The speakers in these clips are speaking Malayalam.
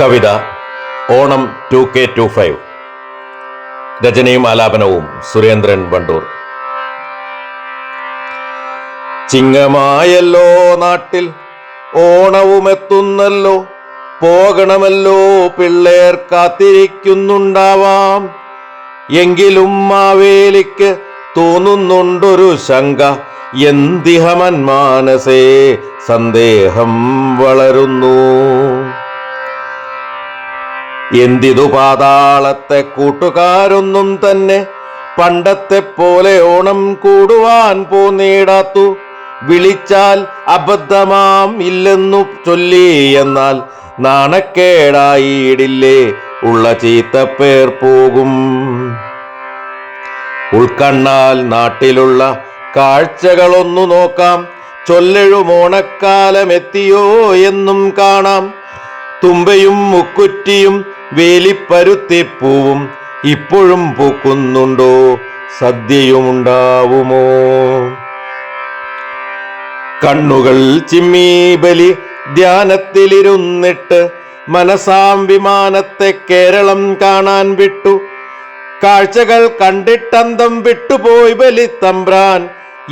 കവിത Onam two K two five. രചനയും ആലാപനവും സുരേന്ദ്രൻ വണ്ടൂർ. ചിങ്ങമായല്ലോ നാട്ടിൽ ഓണവുമെത്തുന്നല്ലോ പോകണമല്ലോ പിള്ളേർ കാത്തിരിക്കുന്നുണ്ടാവാം. എങ്കിലും മാവേലിക്ക് തോന്നുന്നുണ്ടൊരു ശങ്ക എന്തിഹമൻ മാനസേ സന്ദേഹം വളരുന്നു. എന്തിതു പാതാളത്തെ കൂട്ടുകാരൊന്നും തന്നെ പണ്ടത്തെ പോലെ ഓണം കൂടുവാൻ പോന്നിടാത്തു. വിളിച്ചാൽ അബദ്ധമാം ഇല്ലെന്നു ചൊല്ലി എന്നാൽ നാണക്കേടായിടില്ലേ ഉള്ള ചീത്തപ്പേർ പോകും. ഉൾക്കണ്ണാൽ നാട്ടിലുള്ള കാഴ്ചകളൊന്നു നോക്കാം. ചൊല്ലെഴുമോണക്കാലം ഓണക്കാലമെത്തിയോ എന്നും കാണാം. തുമ്പയും മുക്കുറ്റിയും വേലിപ്പരുത്തിപ്പൂവും ഇപ്പോഴും പൂക്കുന്നുണ്ടോ? സദ്യയുമുണ്ടാവുമോ? കണ്ണുകൾ ചിമ്മി ബലി ധ്യാനത്തിലിരുന്നിട്ട് മനസാം വിമാനത്തെ കേരളം കാണാൻ വിട്ടു. കാഴ്ചകൾ കണ്ടിട്ടന്തം വിട്ടുപോയി ബലി തമ്പ്രാൻ.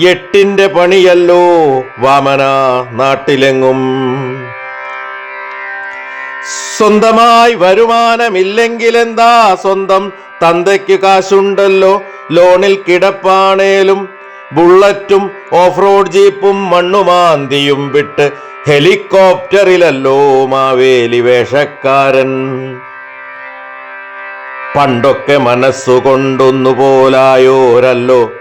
എട്ടിന്റെ പണിയല്ലോ വാമന നാട്ടിലെങ്ങും. സ്വന്തമായി വരുമാനമില്ലെങ്കിൽ എന്താ സ്വന്തം തന്തയ്ക്ക് കാശുണ്ടല്ലോ? ലോണിൽ കിടപ്പാണേലും ബുള്ളറ്റും ഓഫ് റോഡ് ജീപ്പും മണ്ണുമാന്തിയും വിട്ട് ഹെലികോപ്റ്ററിലല്ലോ മാവേലി വേഷക്കാരൻ. പണ്ടൊക്കെ മനസ്സുകൊണ്ടൊന്നു പോലായോരല്ലോ.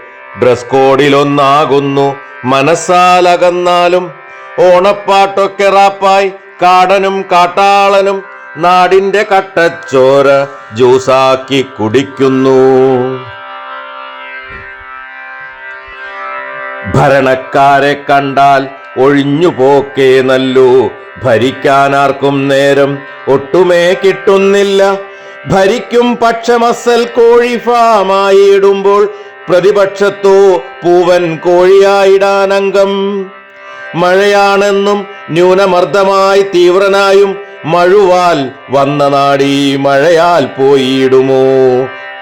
ഡ്രസ് കോഡിലൊന്നാകുന്നു മനസ്സാലകന്നാലും ഓണപ്പാട്ടൊക്കെ റാപ്പായി കാടനും കാട്ടാളനും നാടിന്റെ കട്ടച്ചോര ജ്യൂസാക്കി കുടിക്കുന്നു. ഭരണക്കാരെ കണ്ടാൽ ഒഴിഞ്ഞു പോക്കേ നല്ലു. ഭരിക്കാനാർക്കും നേരം ഒട്ടുമേ കിട്ടുന്നില്ല. ഭരിക്കും പക്ഷമസൽ കോഴി ഫാമായിടുമ്പോൾ പ്രതിപക്ഷത്തോ പൂവൻ കോഴിയായിടാനംഗം. മഴയാണെന്നും ന്യൂനമർദ്ദമായി തീവ്രനായും മഴുവാൽ വന്ന നാടീ മഴയാൽ പോയിടുമോ?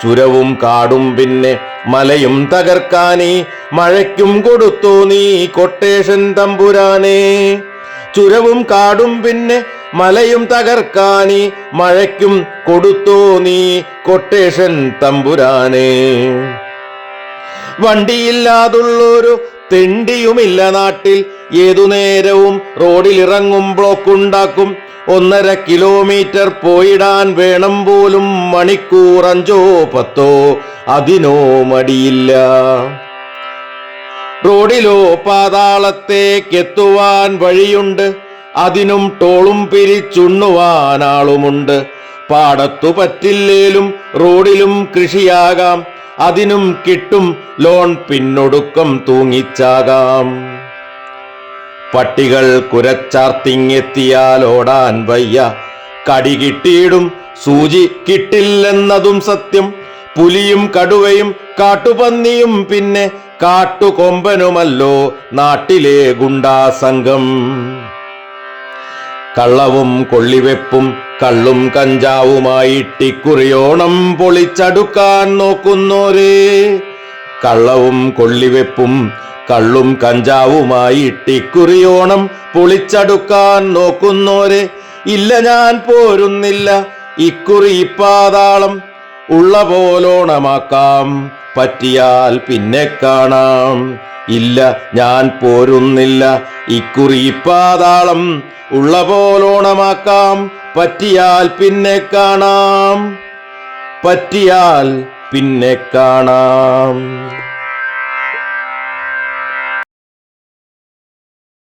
ചുരവും കാടും പിന്നെ മലയും തകർക്കാനീ മഴയ്ക്കും കൊടുത്തു നീ കൊട്ടേഷൻ തമ്പുരാനേ. ചുരവും കാടും പിന്നെ മലയും തകർക്കാനീ മഴയ്ക്കും കൊടുത്തു നീ കൊട്ടേഷൻ തമ്പുരാനേ. വണ്ടിയില്ലാതുള്ളൊരു തെണ്ടിയുമില്ല നാട്ടിൽ ഏതു നേരവും റോഡിലിറങ്ങും ബ്ലോക്ക് ഉണ്ടാക്കും ഒന്നര കിലോമീറ്റർ പോയിടാൻ വേണം പോലും മണിക്കൂർ അഞ്ചോ പത്തോ അതിനോ മടിയില്ല. റോഡിലോ പാതാളത്തേക്ക് എത്തുവാൻ വഴിയുണ്ട്. അതിനും ടോളും പിരിച്ചുണ്ണുവാൻ ആളുമുണ്ട്. പാടത്തു പറ്റില്ലേലും റോഡിലും കൃഷിയാകാം. അതിനും കിട്ടും ലോൺ പിന്നൊടുക്കം തൂങ്ങിച്ചാകാം. പട്ടികൾ കുരച്ചാർത്തിങ്ങെത്തിയാലോടാൻ വയ്യ. കടി കിട്ടിയിടും സൂചി കിട്ടില്ലെന്നതും സത്യം. പുലിയും കടുവയും കാട്ടുപന്നിയും പിന്നെ കാട്ടുകൊമ്പനുമല്ലോ നാട്ടിലെ ഗുണ്ടാസംഘം. കള്ളവും കൊള്ളിവെപ്പും കള്ളും കഞ്ചാവുമായിട്ടിക്കുറിയോണം പൊളിച്ചടുക്കാൻ നോക്കുന്നോരേ. കള്ളവും കൊള്ളിവെപ്പും കള്ളും കഞ്ചാവുമായി ഇട്ടിക്കുറിയോണം പൊളിച്ചടുക്കാൻ നോക്കുന്നോരെ. ഇല്ല ഞാൻ പോരുന്നില്ല. ഇക്കുറി ഇപ്പാതാളം ഉള്ള പോലോണമാക്കാം. പറ്റിയാൽ പിന്നെ കാണാം. ഇല്ല ഞാൻ പോരുന്നില്ല. ഇക്കുറി ഇപ്പാതാളം ഉള്ള പോലോണമാക്കാം. പറ്റിയാൽ പിന്നെ കാണാം. പറ്റിയാൽ പിന്നെ കാണാം.